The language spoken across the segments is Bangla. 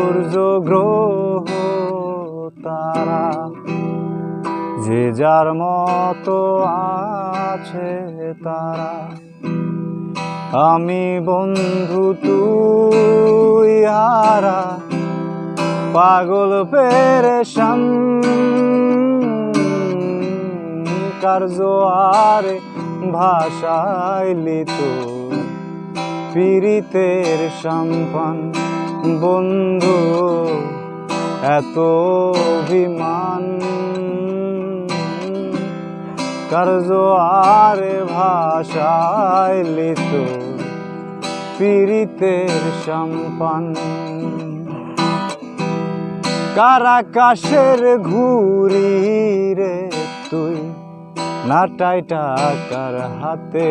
কার্য গ্রহ তারা যে যার মতো আছে তারা। আমি বন্ধু তুই হারা, পাগল পেরেশান, কার্য আর ভাষাইলি তো পীড়িতের সম্পান। বন্ধু, এত অভিমান। কার্য আরে ভাষাইলি তো পীড়িতের সম্পান? কারাকাশের ঘুরি রে তুই? নাটাইটা টাকার হাতে?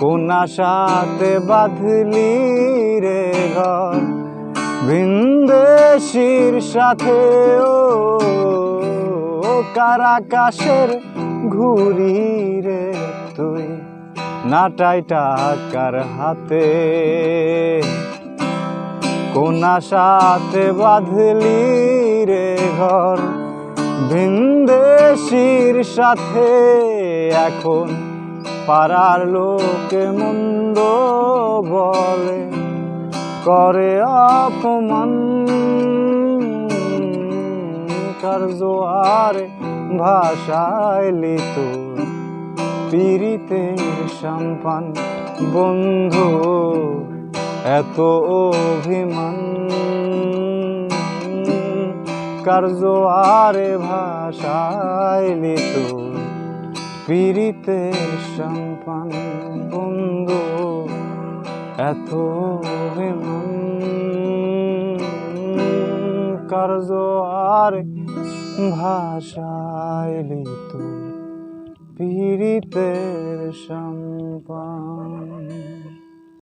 কোন সাথে বাঁধলি রে ঘর ভিন্দেশির সাথে ও কারাকাশের ঘুরি রে তুই। নাটাই টাকার হাতে। কোন সাথে বাঁধলি রে ঘর ভিন্দেশির সাথে এখন পাড়ার লোকে মন্দ বলে, করে অপমান। কার্য আরে ভাষাইলি তো পীড়িতের সম্পান। বন্ধু, এত অভিমান। কার্য আরে ভাষাইলি তো পীড়িতের সম্পান বন্ধু এত কার্য আর ভাষায় লিত পীড়িতের সম্পান